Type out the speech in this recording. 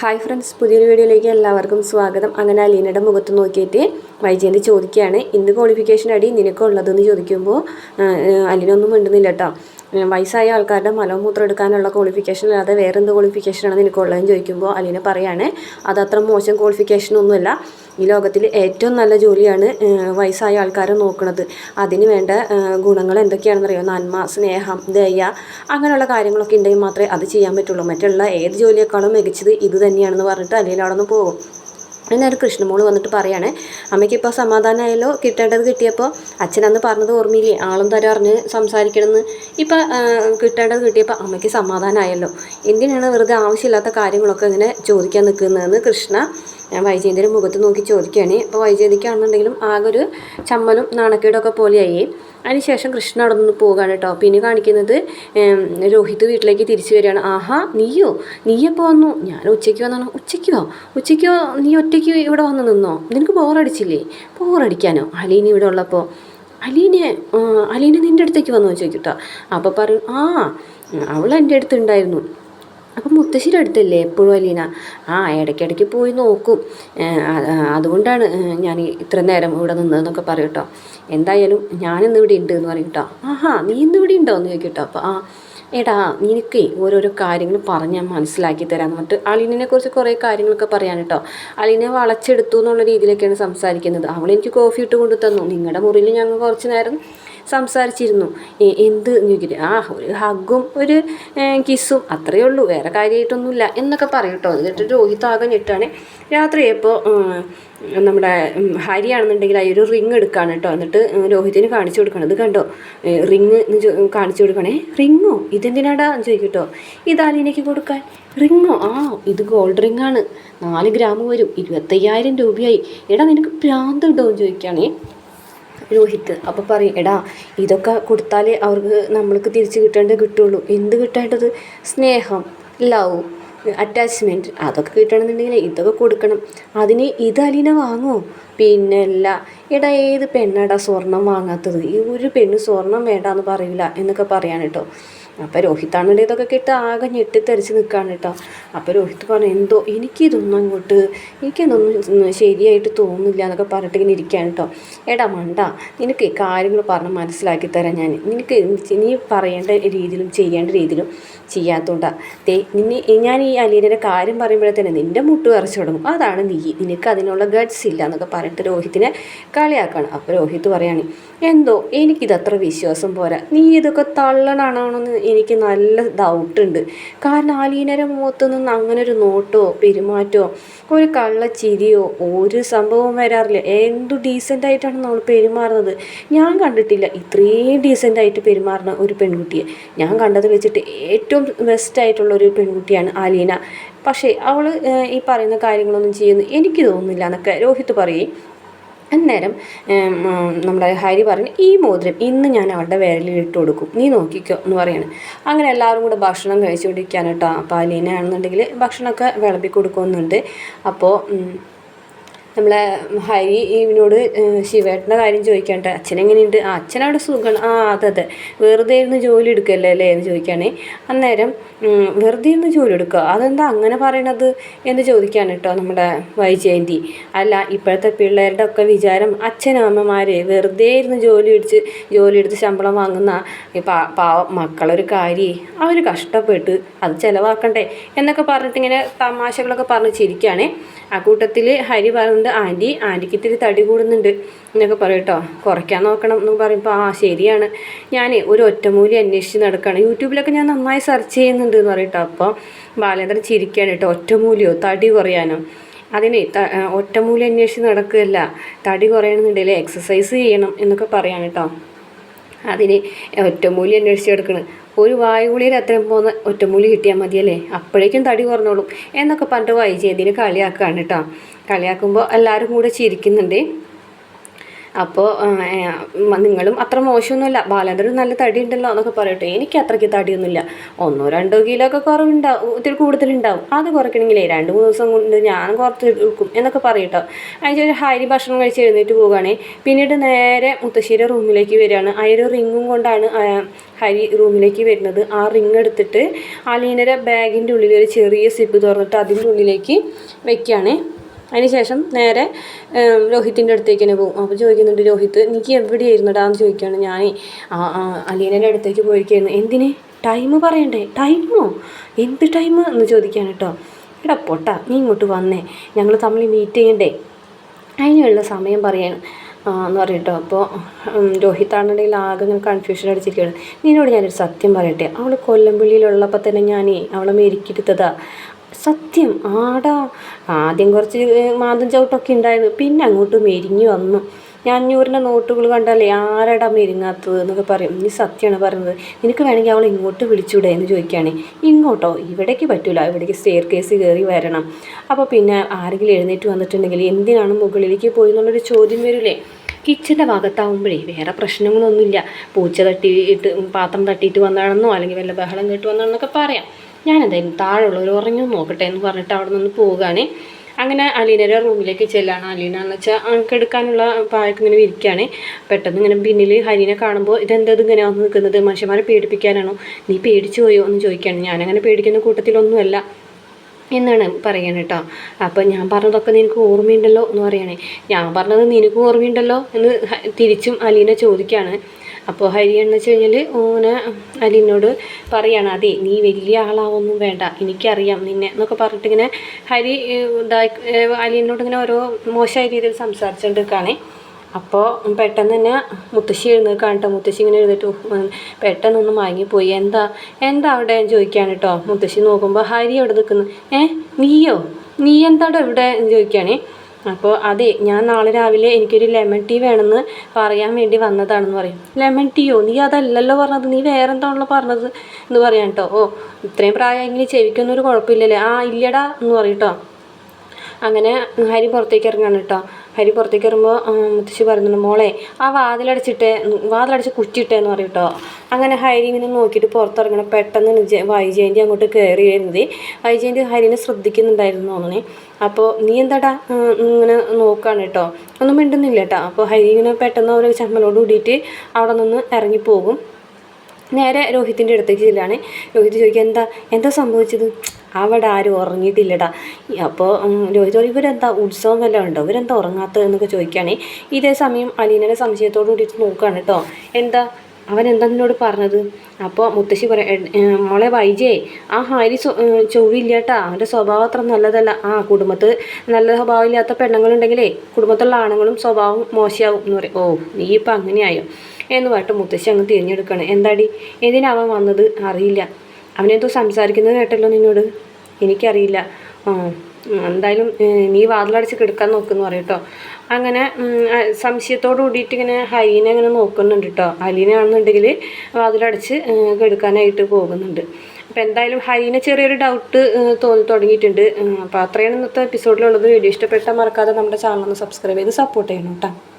Hi friends പുതിയൊരു വീഡിയോയിലേക്ക് എല്ലാവർക്കും സ്വാഗതം. അങ്ങനെ അലീനയുടെ മുഖത്ത് നോക്കിയിട്ട് വൈജയന്തി ചോദിക്കുകയാണ് ഇന്ന് ക്വാളിഫിക്കേഷൻ അടി നിനക്കുള്ളതെന്ന് ചോദിക്കുമ്പോൾ അലീനൊന്നും മിണ്ടുന്നില്ല കേട്ടോ വയസ്സായ ആൾക്കാരുടെ മലമൂത്രം എടുക്കാനുള്ള ക്വാളിഫിക്കേഷൻ അല്ലാതെ വേറെ എന്ത് ക്വാളിഫിക്കേഷനാണ് നിനക്കുള്ളതെന്ന് ചോദിക്കുമ്പോൾ അലീന പറയാണ് അത് അത്ര മോശം ക്വാളിഫിക്കേഷൻ ഒന്നുമല്ല. ഈ ലോകത്തിൽ ഏറ്റവും നല്ല ജോലിയാണ് വയസ്സായ ആൾക്കാരെ നോക്കുന്നത് അതിന് വേണ്ട ഗുണങ്ങൾ എന്തൊക്കെയാണെന്നറിയോ? നന്മ സ്നേഹം ദയ അങ്ങനെയുള്ള കാര്യങ്ങളൊക്കെ ഉണ്ടെങ്കിൽ മാത്രമേ അത് ചെയ്യാൻ പറ്റുള്ളൂ. മറ്റുള്ള ഏത് ജോലിയേക്കാളും മികച്ചത് ഇത് തന്നെയാണെന്ന് പറഞ്ഞിട്ട് അലീന അവിടെ നിന്ന് പോകും. എന്നാലും കൃഷ്ണമോൾ വന്നിട്ട് പറയാണ്. അമ്മയ്ക്ക് ഇപ്പോൾ സമാധാനമായല്ലോ കിട്ടേണ്ടത് കിട്ടിയപ്പോൾ അച്ഛനന്ന് പറഞ്ഞത് ഓർമ്മയില്ലേ? ആളും തരം അറിഞ്ഞ് സംസാരിക്കണമെന്ന്. ഇപ്പം കിട്ടേണ്ടത് കിട്ടിയപ്പോൾ അമ്മയ്ക്ക് സമാധാനമായല്ലോ എന്തിനാണ് വെറുതെ ആവശ്യമില്ലാത്ത കാര്യങ്ങളൊക്കെ ഇങ്ങനെ ചോദിക്കാൻ നിൽക്കുന്നതെന്ന് കൃഷ്ണ ഞാൻ വൈജയന്തിന്റെ മുഖത്ത് നോക്കി ചോദിക്കുകയാണ്. അപ്പോൾ വൈജയന്തിക്കാണെന്നുണ്ടെങ്കിലും ആകെ ഒരു ചമ്മലും നാണക്കേടൊക്കെ പോലെയായി. അതിനുശേഷം കൃഷ്ണ അവിടെ നിന്ന് പോവുകയാണ് കേട്ടോ. പിന്നെ കാണിക്കുന്നത് രോഹിത് വീട്ടിലേക്ക് തിരിച്ചു വരികയാണ്. ആഹാ നീയോ? നീ എപ്പോൾ വന്നു? ഞാൻ ഉച്ചയ്ക്ക് വന്നാണ്. ഉച്ചയ്ക്കോ? ഉച്ചയ്ക്കോ? നീ ഒറ്റയ്ക്ക് ഇവിടെ വന്ന് നിന്നോ? നിനക്ക് ബോറടിച്ചില്ലേ? ബോറടിക്കാനോ? അലീനി ഇവിടെ ഉള്ളപ്പോൾ. അലീനെ അലീന നിന്റെ അടുത്തേക്ക് വന്നു? ചോദിക്കട്ടോ അപ്പോൾ പറയും ആ അവൾ എന്റെ അടുത്ത് ഉണ്ടായിരുന്നു. അപ്പം മുത്തശ്ശിയുടെ അടുത്തല്ലേ എപ്പോഴും അലീന? ആ ഇടയ്ക്കിടയ്ക്ക് പോയി നോക്കും. അതുകൊണ്ടാണ് ഞാൻ ഇത്ര നേരം ഇവിടെ നിന്നതെന്നൊക്കെ പറയും എന്തായാലും ഞാനിന്ന് ഇവിടെ ഉണ്ട് എന്ന് പറയും കേട്ടോ ആഹാ നീ ഇന്ന് ഇവിടെ ഉണ്ടോ എന്ന് ചോദിക്കും കേട്ടോ അപ്പോൾ ആ എടാ നിനക്കേ ഓരോരോ കാര്യങ്ങൾ പറഞ്ഞ് ഞാൻ മനസ്സിലാക്കി തരാം എന്നിട്ട് അലീനെ കുറിച്ച് കുറേ കാര്യങ്ങളൊക്കെ പറയാൻ കേട്ടോ അലീനെ വളച്ചെടുത്തു എന്നുള്ള രീതിയിലൊക്കെയാണ് സംസാരിക്കുന്നത്. അവൾ എനിക്ക് കോഫി ഇട്ട് കൊണ്ടു തന്നു. നിങ്ങളുടെ മുറിയിൽ ഞങ്ങൾ കുറച്ച് നേരം സംസാരിച്ചിരുന്നു. എന്ത് എന്ന് ആ ഒരു ഹഗ്ഗും ഒരു കിസ്സും. അത്രയേ ഉള്ളൂ. വേറെ കാര്യമായിട്ടൊന്നുമില്ല എന്നൊക്കെ പറയും കേട്ടോ അത് കേട്ടിട്ട് രോഹിത് ആകെ ഞെട്ടാണ്. രാത്രിയപ്പോൾ നമ്മുടെ ഹരിയാണെന്നുണ്ടെങ്കിൽ ആ ഒരു റിങ് എടുക്കുകയാണ് കേട്ടോ. എന്നിട്ട് രോഹിതിന് കാണിച്ചു കൊടുക്കണം. ഇത് കണ്ടോ? റിങ് കാണിച്ചു കൊടുക്കണേ. റിങ്ങോ? ഇതെന്തിനാടാ ചോദിക്കട്ടോ. കേട്ടോ ഇത് അലീനയ്ക്ക് കൊടുക്കാൻ. റിങ്ങോ? ആ ഇത് ഗോൾഡ് റിങ്ങാണ് നാല് ഗ്രാം വരും. ഇരുപത്തയ്യായിരം രൂപയായി. എടാ നിനക്ക് ഭ്രാന്ത് ഉണ്ടോ എന്ന് ചോദിക്കുകയാണേ രോഹിത്ത് അപ്പോൾ പറയും എടാ ഇതൊക്കെ കൊടുത്താലേ അവർക്ക് നമ്മൾക്ക് തിരിച്ച് കിട്ടേണ്ടത് കിട്ടുള്ളൂ. എന്ത് കിട്ടേണ്ടത്? സ്നേഹം ലവ് അറ്റാച്ച്മെന്റ് അതൊക്കെ കിട്ടണമെന്നുണ്ടെങ്കിൽ ഇതൊക്കെ കൊടുക്കണം. അതിന് ഇത് അലീന വാങ്ങുമോ പിന്നെ അല്ല എടാ ഏത് പെണ്ണാടാ സ്വർണം വാങ്ങാത്തത്? ഈ ഒരു പെണ്ണ് സ്വർണം വേണ്ടാന്ന് പറയില്ല എന്നൊക്കെ പറയാൻ കേട്ടോ അപ്പോൾ രോഹിത്താണെങ്കിൽ ഇതൊക്കെ കേട്ട് ആകെ ഞെട്ടിത്തെറിച്ച് നിൽക്കുകയാണ് കേട്ടോ. അപ്പോൾ രോഹിത് പറഞ്ഞു എന്തോ എനിക്കിതൊന്നും അങ്ങോട്ട് എനിക്കിതൊന്നും ശരിയായിട്ട് തോന്നുന്നില്ല എന്നൊക്കെ പറഞ്ഞിട്ട് ഇങ്ങനെ ഇരിക്കുകയാണ് കേട്ടോ. എടാ മണ്ട നിനക്ക് കാര്യങ്ങൾ പറഞ്ഞ് മനസ്സിലാക്കി തരാം ഞാൻ. നിനക്ക് നീ പറയേണ്ട രീതിയിലും ചെയ്യേണ്ട രീതിയിലും ചെയ്യാത്തതുകൊണ്ടാണ് തേ നിന്നെ ഞാൻ ഈ അലീനയുടെ കാര്യം പറയുമ്പോഴേ തന്നെ നിന്റെ മുട്ട് വരച്ചു തുടങ്ങും. അതാണ് നീ. നിനക്ക് അതിനുള്ള ഗഡ്സ് ഇല്ല എന്നൊക്കെ പറഞ്ഞിട്ട് രോഹിത്തിനെ കളിയാക്കണം. അപ്പോൾ രോഹിത് പറയാണ് എന്തോ എനിക്കിതത്ര വിശ്വാസം പോരാ. നീ ഇതൊക്കെ തള്ളനാണോന്ന് എനിക്ക് നല്ല ഡൗട്ടുണ്ട് കാരണം ആലീനര മുഖത്തു നിന്ന് അങ്ങനെ ഒരു നോട്ടോ പെരുമാറ്റമോ ഒരു കള്ള ചിരിയോ ഒരു സംഭവം വരാറില്ല. എന്തു ഡീസന്റായിട്ടാണ് നമ്മൾ പെരുമാറുന്നത്? ഞാൻ കണ്ടിട്ടില്ല ഇത്രയും ഡീസന്റ് ആയിട്ട് പെരുമാറുന്ന ഒരു പെൺകുട്ടിയെ. ഞാൻ കണ്ടത് വെച്ചിട്ട് ഏറ്റവും ബെസ്റ്റ് ആയിട്ടുള്ള ഒരു പെൺകുട്ടിയാണ് ആലീന. പക്ഷേ അവൾ ഈ പറയുന്ന കാര്യങ്ങളൊന്നും ചെയ്യുന്നു. എനിക്ക് തോന്നുന്നില്ല എന്നൊക്കെ രോഹിത് പറയും. അന്നേരം നമ്മുടെ ഹരി പറഞ്ഞു ഈ മോതിരം ഇന്ന് ഞാൻ അവളുടെ വിരലിൽ ഇട്ട് കൊടുക്കും. നീ നോക്കിക്കോ എന്ന് പറയാണ്. അങ്ങനെ എല്ലാവരും കൂടെ ഭക്ഷണം കഴിച്ചുകൊണ്ടിരിക്കുകയാണ് കേട്ടോ. അപ്പോൾ അലീനയാണെന്നുണ്ടെങ്കിൽ ഭക്ഷണമൊക്കെ വിളമ്പി കൊടുക്കുന്നുണ്ട് അപ്പോൾ നമ്മളെ ഹരി ഇവനോട് ശിവേട്ടന്റെ കാര്യം ചോദിക്കാണ്ട് അച്ഛനെങ്ങനെയുണ്ട്? ആ അച്ഛനവിടെ സുഖമാണ് ആ അതെ അതെ. വെറുതെ ഇരുന്ന് ജോലി എടുക്കല്ലേ? അല്ലേ എന്ന് ചോദിക്കുകയാണേ അന്നേരം വെറുതെ ഇരുന്ന് ജോലി എടുക്കുക അതെന്താ അങ്ങനെ പറയണത്? എന്ന് ചോദിക്കുകയാണ് കേട്ടോ നമ്മുടെ വൈജയന്തി. അല്ല ഇപ്പോഴത്തെ പിള്ളേരുടെ ഒക്കെ വിചാരം അച്ഛനമ്മമാർ വെറുതെ ഇരുന്ന് ജോലി എടുത്ത് ജോലി എടുത്ത് ശമ്പളം വാങ്ങുന്ന പാ പാവ മക്കളൊരു കാര്യേ. അവർ കഷ്ടപ്പെട്ട് അത് ചിലവാക്കണ്ടേ? എന്നൊക്കെ പറഞ്ഞിട്ട് ഇങ്ങനെ തമാശകളൊക്കെ പറഞ്ഞ് ചിരിക്കുകയാണേ ആ കൂട്ടത്തിൽ ഹരി പറയുന്നുണ്ട് ആന്റി ആന്റിക്ക് ഇത്തിരി തടി കൂടുന്നുണ്ട് എന്നൊക്കെ പറയും കേട്ടോ. കുറയ്ക്കാൻ നോക്കണം എന്ന് പറയുമ്പോൾ ആ ശരിയാണ്. ഞാൻ ഒരു ഒറ്റമൂലി അന്വേഷിച്ച് നടക്കുകയാണ് യൂട്യൂബിലൊക്കെ ഞാൻ നന്നായി സെർച്ച് ചെയ്യുന്നുണ്ട് എന്ന് പറയട്ടോ അപ്പോൾ ബാലേന്ദ്രൻ ചിരിക്കുകയാണ് കേട്ടോ. ഒറ്റമൂലിയോ? തടി കുറയാനോ? അതിനെ ത- ഒറ്റമൂലി അന്വേഷിച്ച് നടക്കുകയല്ല. തടി കുറയണമെന്നുണ്ടെങ്കിൽ എക്സസൈസ് ചെയ്യണം എന്നൊക്കെ പറയാണ് കേട്ടോ. അതിന് ഒറ്റമൂലി അന്വേഷിച്ച് എടുക്കണം ഒരു വായുകുളിയിൽ അത്രയും പോകുന്ന ഒറ്റമൂലി കിട്ടിയാൽ മതിയല്ലേ? അപ്പോഴേക്കും തടി കുറഞ്ഞോളും. എന്നൊക്കെ പറഞ്ഞിട്ട് വൈജയന്തിനെ കളിയാക്കുകയാണ് കേട്ടോ. കളിയാക്കുമ്പോൾ എല്ലാവരും കൂടെ ചിരിക്കുന്നുണ്ട്. അപ്പോൾ നിങ്ങളും അത്ര മോശമൊന്നുമില്ല. ബാലേന്ദ്രൻ നല്ല തടി ഉണ്ടല്ലോ എന്നൊക്കെ പറയട്ടെ. എനിക്ക് അത്രയ്ക്ക് തടിയൊന്നുമില്ല. ഒന്നോ രണ്ടോ കിലോ ഒക്കെ കുറവുണ്ടാവും ഒത്തിരി കൂടുതലുണ്ടാവും. അത് കുറയ്ക്കണമെങ്കിലേ രണ്ട് മൂന്ന് ദിവസം കൊണ്ട് ഞാൻ കുറച്ച് എടുക്കും എന്നൊക്കെ പറയട്ടോ. അതിന് ഹരി ഭക്ഷണം കഴിച്ച് എഴുന്നേറ്റ് പോവുകയാണെ. പിന്നീട് നേരെ മുത്തശ്ശിയുടെ റൂമിലേക്ക് വരികയാണ്. ആ ഒരു റിങ്ങും കൊണ്ടാണ് ഹരി റൂമിലേക്ക് വരുന്നത്. ആ റിങ് എടുത്തിട്ട് അലീനയുടെ ബാഗിന്റെ ഉള്ളിൽ ഒരു ചെറിയ സിപ്പ് തുറന്നിട്ട് അതിന്റെ ഉള്ളിലേക്ക് വെക്കുകയാണ്. അതിനുശേഷം നേരെ രോഹിത്തിന്റെ അടുത്തേക്ക് തന്നെ പോകും. അപ്പോൾ ചോദിക്കുന്നുണ്ട് രോഹിത്ത് എനിക്ക് എവിടെയായിരുന്നു എന്ന് ചോദിക്കുകയാണ് ഞാൻ അലീനയുടെ അടുത്തേക്ക് പോയിരിക്കുകയായിരുന്നു. എന്തിന്? ടൈം പറയണ്ടേ? ടൈമോ? എന്ത് ടൈം എന്ന് ചോദിക്കുകയാണ് കേട്ടോ. എടാ നീ ഇങ്ങോട്ട് വന്നേ. ഞങ്ങൾ തമ്മിൽ മീറ്റ് ചെയ്യണ്ടേ? അതിനുള്ള സമയം പറയാണ്. എന്ന് പറയട്ടോ. അപ്പോൾ രോഹിത്താണെന്നുണ്ടെങ്കിൽ ആകെ ഇങ്ങനെ കൺഫ്യൂഷൻ അടിച്ചിരിക്കുകയാണ് നിന്നോട് ഞാനൊരു സത്യം പറയട്ടെ. അവൾ കൊല്ലംപള്ളിയിലുള്ളപ്പോൾ തന്നെ ഞാൻ അവളെ മെരുക്കിയെടുത്തതാ. സത്യം? ആടാ. ആദ്യം കുറച്ച് മാതം ചവിട്ടൊക്കെ ഉണ്ടായിരുന്നു. പിന്നെ അങ്ങോട്ട് മെരിഞ്ഞു വന്നു. ഞാൻ അഞ്ഞൂറിന്റെ നോട്ടുകൾ കണ്ടാലേ ആരടാ മെരുങ്ങാത്തത് എന്നൊക്കെ പറയും. നീ സത്യമാണ് പറയുന്നത്. നിനക്ക് വേണമെങ്കിൽ അവൾ ഇങ്ങോട്ട് വിളിച്ചൂടെ എന്ന് ചോദിക്കുകയാണ്. ഇങ്ങോട്ടോ? ഇവിടേക്ക് പറ്റൂല. ഇവിടേക്ക് സ്റ്റെയർ കേസ് കയറി വരണം. അപ്പോൾ പിന്നെ ആരെങ്കിലും എഴുന്നേറ്റ് വന്നിട്ടുണ്ടെങ്കിൽ എന്തിനാണ് മുകളിലേക്ക് പോയി എന്നുള്ളൊരു ചോദ്യം വരില്ലേ കിച്ചന്റെ ഭാഗത്താവുമ്പോഴേ വേറെ പ്രശ്നങ്ങളൊന്നുമില്ല. പൂച്ച തട്ടിയിട്ട് പാത്രം തട്ടിയിട്ട് വന്നാണെന്നോ അല്ലെങ്കിൽ വല്ല ബഹളം കേട്ട് വന്നാണെന്നൊക്കെ പറയാം. ഞാൻ എന്തായാലും താഴെയുള്ളവർ ഉറങ്ങി നോക്കട്ടെ എന്ന് പറഞ്ഞിട്ട് അവിടെ നിന്ന് പോവുകയാണ്. അങ്ങനെ അലീനയുടെ റൂമിലേക്ക് ചെല്ലാണ്. അലീന എന്ന് വെച്ചാൽ എടുക്കാനുള്ള പായൊക്കെ ഇങ്ങനെ വിരിക്കുകയാണ് പെട്ടെന്ന് ഇങ്ങനെ പിന്നിൽ ഹരിനെ കാണുമ്പോൾ ഇതെന്തത് ഇങ്ങനെ വന്ന് നിൽക്കുന്നത്? മനുഷ്യന്മാരെ പേടിപ്പിക്കാനാണോ? നീ പേടിച്ചു പോയോ? എന്ന് ചോദിക്കുകയാണ് ഞാനങ്ങനെ പേടിക്കുന്ന കൂട്ടത്തിലൊന്നുമല്ല. എന്നാണ് പറയണത് കേട്ടോ അപ്പോൾ ഞാൻ പറഞ്ഞതൊക്കെ നിനക്ക് ഓർമ്മയുണ്ടല്ലോ എന്ന് പറയണേ. ഞാൻ പറഞ്ഞത് നിനക്ക് ഓർമ്മയുണ്ടല്ലോ എന്ന് തിരിച്ചും അലീനെ ചോദിക്കുകയാണ് അപ്പോൾ ഹരി എന്ന് വെച്ച് കഴിഞ്ഞാൽ ഓനെ അലീനോട് പറയാണ് അതെ നീ വലിയ ആളാവൊന്നും വേണ്ട എനിക്കറിയാം നിന്നെ എന്നൊക്കെ പറഞ്ഞിട്ട് ഇങ്ങനെ ഹരി ഇതായി അലീനോട് ഇങ്ങനെ ഓരോ മോശമായ രീതിയിൽ സംസാരിച്ചുകൊണ്ട് നിൽക്കുകയാണേ അപ്പോൾ പെട്ടെന്ന് തന്നെ മുത്തശ്ശി എഴുന്നേൽക്കാണ് കാണട്ടോ മുത്തശ്ശി ഇങ്ങനെ എഴുന്നേറ്റ്. ഉം, പെട്ടെന്നൊന്ന് മയങ്ങിപ്പോയി. എന്താ? എന്താ അവിടെ? ചോദിക്കുകയാണ് കേട്ടോ. മുത്തശ്ശി നോക്കുമ്പോൾ ഹരി അവിടെ നിൽക്കുന്നു? ഏ നീയോ? നീ എന്താടോ ഇവിടെ? ചോദിക്കുകയാണേ അപ്പോൾ അതെ ഞാൻ നാളെ രാവിലെ എനിക്കൊരു ലെമൺ ടീ വേണമെന്ന് പറയാൻ വേണ്ടി വന്നതാണെന്ന് പറയും. ലെമൺ ടീയോ? നീ അതല്ലല്ലോ പറഞ്ഞത്. നീ വേറെ എന്താണല്ലോ പറഞ്ഞത് എന്ന് പറയാം കേട്ടോ. ഓ ഇത്രയും പ്രായമെങ്കിൽ ചെവിക്കൊന്നും ഒരു കുഴപ്പമില്ലല്ലേ? ആ ഇല്ലടാ എന്ന് പറയും കേട്ടോ. അങ്ങനെ ഹരി പുറത്തേക്ക് ഇറങ്ങാണ് കേട്ടോ ഹരി പുറത്തേക്ക് ഇറങ്ങുമ്പോൾ മുത്തശ്ശി പറയുന്നുണ്ട് മോളെ ആ വാതിലടച്ചിട്ടേ വാതിലടച്ച് കുറ്റിയിട്ടേന്ന് പറയും കേട്ടോ അങ്ങനെ ഹരി ഇങ്ങനെ നോക്കിയിട്ട് പുറത്തിറങ്ങണം പെട്ടെന്ന് വൈജയന്തി അങ്ങോട്ട് കയറി വരുന്നത്. വൈജയന്തി ഹരിനെ ശ്രദ്ധിക്കുന്നുണ്ടായിരുന്നു തോന്നണേ. അപ്പോൾ നീ എന്താടാ ഇങ്ങനെ നോക്കാണ് കേട്ടോ ഒന്നും മിണ്ടുന്നില്ല കേട്ടോ അപ്പോൾ ഹരി ഇങ്ങനെ പെട്ടെന്ന് ഒരു ചമ്മലോട് കൂടിയിട്ട് അവിടെ നിന്ന് ഇറങ്ങിപ്പോകും. നേരെ രോഹിത്തിന്റെ അടുത്തേക്ക് ചെല്ലാണ്. രോഹിത് ചോദിക്കുക എന്താ എന്താ സംഭവിച്ചത്? അവിടെ ആരും ഉറങ്ങിയിട്ടില്ലടാ. അപ്പോൾ രോഹിത് പറയും ഇവരെന്താ ഉത്സവം വല്ലതും ഉണ്ടോ? ഇവരെന്താ ഉറങ്ങാത്തത്? എന്നൊക്കെ ചോദിക്കുകയാണ്. ഇതേ സമയം അലീനയുടെ സംശയത്തോട് കൂടിയിട്ട് നോക്കുകയാണ് കേട്ടോ. എന്താ? അവൻ എന്താ നിന്നോട് പറഞ്ഞത്? അപ്പോൾ മുത്തശ്ശി പറയാം "എ- മോളെ വൈജേ ആ ഹാരി ചൊവ്വില്ല കേട്ടാ അവന്റെ സ്വഭാവം അത്ര നല്ലതല്ല. ആ കുടുംബത്ത് നല്ല സ്വഭാവമില്ലാത്ത പെണ്ണുങ്ങളുണ്ടെങ്കിലേ കുടുംബത്തുള്ള ആണുങ്ങളും സ്വഭാവം മോശമാവും. എന്ന് പറയും. ഓ നീ ഇപ്പം അങ്ങനെയായോ? എന്ന് പറഞ്ഞിട്ട് മുത്തശ്ശി അങ്ങ് തിരിഞ്ഞെടുക്കണം എന്താടി? എന്തിനാ അവൻ വന്നത്? അറിയില്ല. അവനെന്തോ സംസാരിക്കുന്നത് കേട്ടല്ലോ നിന്നോട്. എനിക്കറിയില്ല. എന്തായാലും നീ വാതിലടച്ച് കിടക്കാൻ നോക്കുന്നു പറയട്ടോ അങ്ങനെ സംശയത്തോട് കൂടിയിട്ട് ഇങ്ങനെ ഹരീനെ ഇങ്ങനെ നോക്കുന്നുണ്ട് കേട്ടോ ഹരീനാണെന്നുണ്ടെങ്കിൽ വാതിലടച്ച് വാതിലടിച്ച് കിടക്കാനായിട്ട് പോകുന്നുണ്ട്. അപ്പോൾ എന്തായാലും ഹരീനെ ചെറിയൊരു ഡൗട്ട് തോന്നി തുടങ്ങിയിട്ടുണ്ട്. അപ്പോൾ അത്രയാണ് ഇന്നത്തെ എപ്പിസോഡിലുള്ളത് വീഡിയോ ഇഷ്ടപ്പെട്ടാൽ മറക്കാതെ നമ്മുടെ ചാനൽ ഒന്ന് സബ്സ്ക്രൈബ് ചെയ്ത് സപ്പോർട്ട് ചെയ്യണം കേട്ടോ